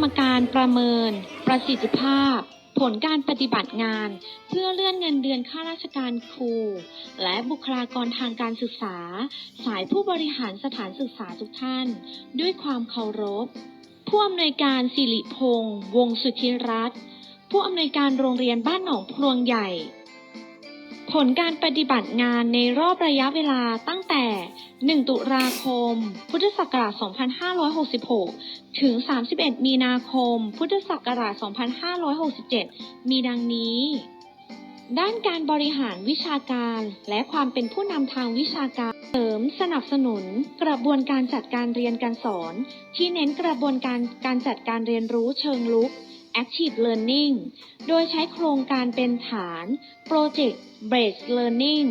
รมการประเมิน ประสิทธิภาพ ผลการปฏิบัติงาน เพื่อเลื่อนเงินเดือนข้าราชการครู และบุคลากรทางการศึกษา สายผู้บริหารสถานศึกษาทุกท่าน ด้วยความเคารพ ผู้อำนวยการสิริพงษ์วงศ์สุทธิรัตน์ผู้อำนวยการโรงเรียนบ้านหนองพลวงใหญ่ ผลการปฏิบัติงานในรอบระยะเวลาตั้งแต่ 1 ตุลาคม พุทธศักราช 2566 ถึง 31 มีนาคม พุทธศักราช 2567 มีดังนี้ ด้านการบริหารวิชาการและความเป็นผู้นำทางวิชาการเสริมสนับสนุนกระบวนการจัดการเรียนการสอน ที่เน้นกระบวนการการจัดการเรียนรู้เชิงลุก Active Learning โดยใช้โครงการเป็นฐาน Project Based Learning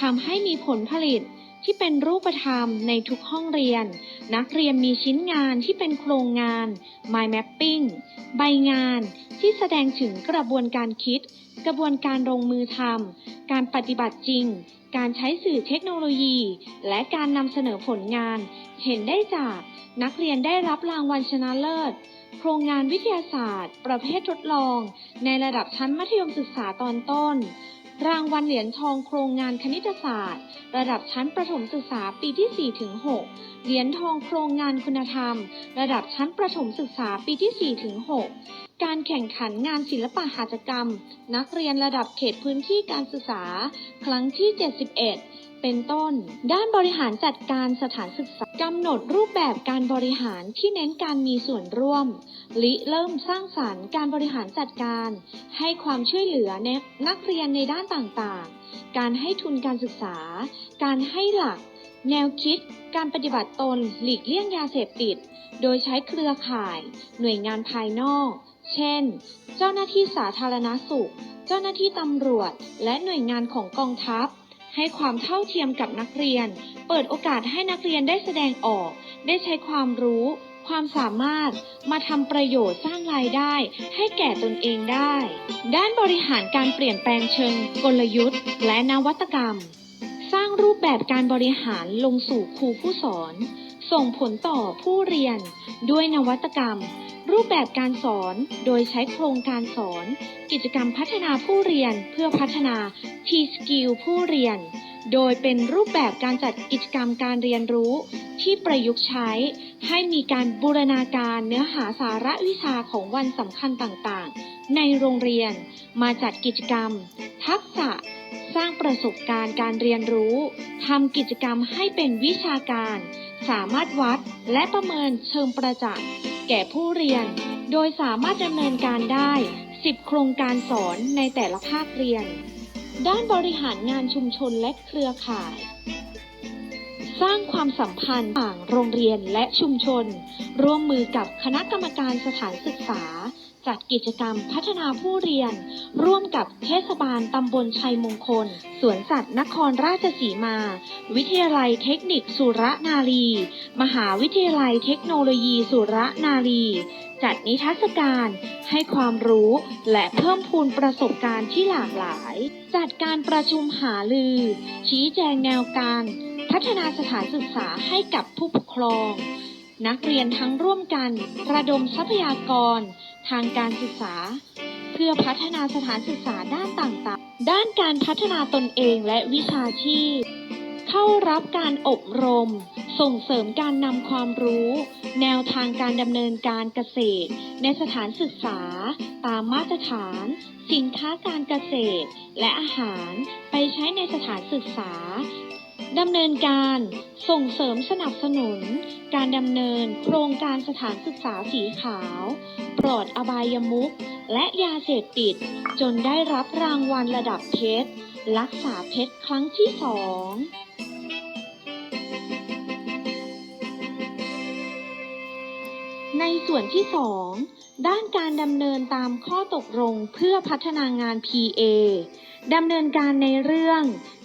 ทำให้มีผลผลิตที่เป็นรูปธรรมในทุกห้องเรียน นักเรียนมีชิ้นงานที่เป็นโครงงาน Mind Mapping ใบงานที่แสดงถึงกระบวนการคิด กระบวนการลงมือทำ การปฏิบัติจริง การใช้สื่อเทคโนโลยี และการนำเสนอผลงาน เห็นได้จากนักเรียนได้รับรางวัลชนะเลิศ โครงงานวิทยาศาสตร์ ประเภททดลอง ในระดับชั้นมัธยมศึกษาตอนต้น รางวัลเหรียญทองโครงงานคณิตศาสตร์ ระดับชั้นประถมศึกษาปีที่ 4 ถึง 6 เหรียญทองโครงงานคุณธรรม ระดับชั้นประถมศึกษาปีที่ 4 ถึง 6การแข่งขันงานศิลปะหัตถกรรม นักเรียนระดับเขตพื้นที่การศึกษา ครั้งที่ 71 เป็นต้น ด้านบริหารจัดการสถานศึกษากำหนดรูปแบบการบริหารที่เน้นการมีส่วนร่วมริเริ่มสร้างสารรค์การบริหารจัดการ ให้ความช่วยเหลือในนักเรียนในด้านต่างๆ การให้ทุนการศึกษา การให้หลัก แนวคิด การปฏิบัติตน หลีกเลี่ยงยาเสพติด โดยใช้เครือข่าย หน่วยงานภายนอก เช่น เจ้าหน้าที่สาธารณสุข เจ้าหน้าที่ตำรวจ และหน่วยงานของกองทัพ ให้ความเท่าเทียมกับนักเรียน เปิดโอกาสให้นักเรียนได้แสดงออก ได้ใช้ความรู้ ความสามารถ มาทำประโยชน์สร้างรายได้ ให้แก่ตนเองได้ ด้านบริหารการเปลี่ยนแปลงเชิงกลยุทธ์ และนวัตกรรม สร้างรูปแบบการบริหารลงสู่ครูผู้สอน ส่งผลต่อผู้เรียน ด้วยนวัตกรรม รูปแบบการสอนโดยใช้โครงการสอน กิจกรรมพัฒนาผู้เรียนเพื่อพัฒนา T-Skill ผู้เรียน โดยเป็นรูปแบบการจัดกิจกรรมการเรียนรู้ ที่ประยุกต์ใช้ ให้มีการบูรณาการเนื้อหาสาระวิชาของวันสำคัญต่างๆ ในโรงเรียน มาจัดกิจกรรม ทักษะ สร้างประสบการณ์การเรียนรู้ทำกิจกรรมให้เป็นวิชาการ สามารถวัดและประเมินเชิงประจักษ์ แก่ผู้เรียน โดยสามารถดำเนินการได้ 10 โครงการสอนในแต่ละภาคเรียน ด้านบริหารงานชุมชนและเครือข่าย สร้างความสัมพันธ์ต่างโรงเรียนและชุมชน ร่วมมือกับคณะกรรมการสถานศึกษา จัดกิจกรรมพัฒนาผู้เรียน ร่วมกับเทศบาลตำบลชัยมงคล สวนสัตว์นครราชสีมา วิทยาลัยเทคนิคสุรนารี มหาวิทยาลัยเทคโนโลยีสุรนารี จัดนิทรรศการให้ความรู้และเพิ่มพูนประสบการณ์ที่หลากหลาย จัดการประชุมหาลือ ชี้แจงแนวการพัฒนาสถานศึกษาให้กับผู้ปกครอง นักเรียนทั้งร่วมกัน ระดมทรัพยากร ทางการศึกษา เพื่อพัฒนาสถานศึกษาด้านต่างๆ ด้านการพัฒนาตนเองและวิชาชีพ เข้ารับการอบรม ส่งเสริมการนำความรู้ แนวทางการดำเนินการเกษตร ในสถานศึกษา ตามมาตรฐาน สินค้าการเกษตร และอาหารไปใช้ในสถานศึกษา ดำเนินการส่งเสริมสนับสนุน การดำเนินโครงการสถานศึกษาสีขาว ปลอดอบายมุขและยาเสพติด จนได้รับรางวัลระดับเพชรรักษาเพชรครั้งที่สองในส่วนที่2 ด้านการดำเนินตามข้อตกลงเพื่อพัฒนางาน PA ดำเนินการในเรื่อง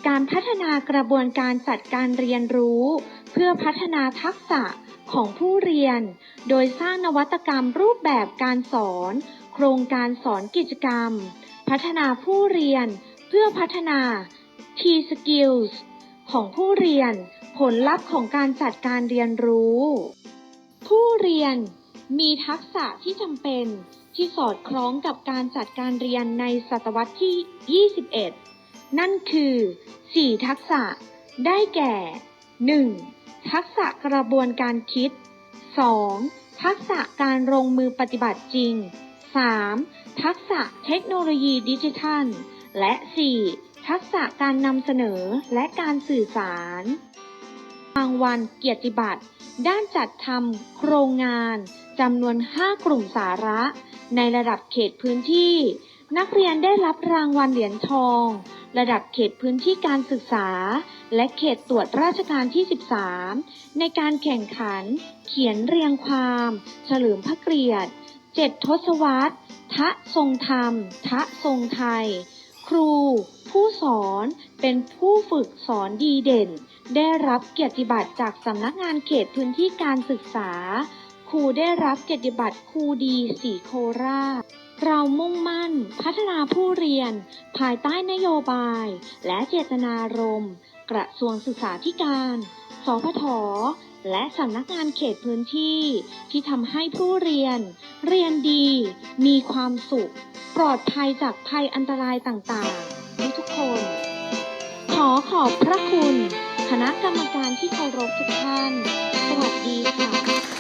การพัฒนากระบวนการจัดการเรียนรู้ เพื่อพัฒนาทักษะของผู้เรียน โดยสร้างนวัตกรรมรูปแบบการสอน โครงการสอนกิจกรรม พัฒนาผู้เรียน เพื่อพัฒนา T-Skills ของผู้เรียน ผลลัพธ์ของการจัดการเรียนรู้ ผู้เรียน มีทักษะที่จำเป็นที่สอดคล้องกับการจัดการเรียนในศตวรรษที่ 21 นั่นคือ 4 ทักษะ ได้แก่ 1. ทักษะกระบวนการคิด 2. ทักษะการลงมือปฏิบัติจริง 3. ทักษะเทคโนโลยีดิจิทัล และ 4. ทักษะการนำเสนอและการสื่อสาร รางวัลเกียรติบัตร ด้านจัดทำโครงงานจำนวน 5 กลุ่มสาระ ในระดับเขตพื้นที่ นักเรียนได้รับรางวัลเหรียญทอง ระดับเขตพื้นที่การศึกษา และเขตตรวจราชการที่ 13 ในการแข่งขัน เขียนเรียงความ เฉลิมพระเกียรติเจ็ดทศวรรษทะทรงธรรม ทะทรงไทย ครู ผู้สอนเป็นผู้ฝึกสอนดีเด่น ได้รับเกียรติบัตรจากสำนักงานเขตพื้นที่การศึกษา ครูได้รับเกียรติบัตรครูดีสีโคราช เรามุ่งมั่น พัฒนาผู้เรียน ภายใต้นโยบาย และเจตนารมณ์กระทรวงศึกษาธิการ สพท และสำนักงานเขตพื้นที่ ที่ทำให้ผู้เรียน เรียนดี มีความสุข ปลอดภัยจากภัยอันตรายต่างๆ ทุกๆคน ขอขอบพระคุณ คณะกรรมการที่เคารพทุกท่าน สวัสดีค่ะ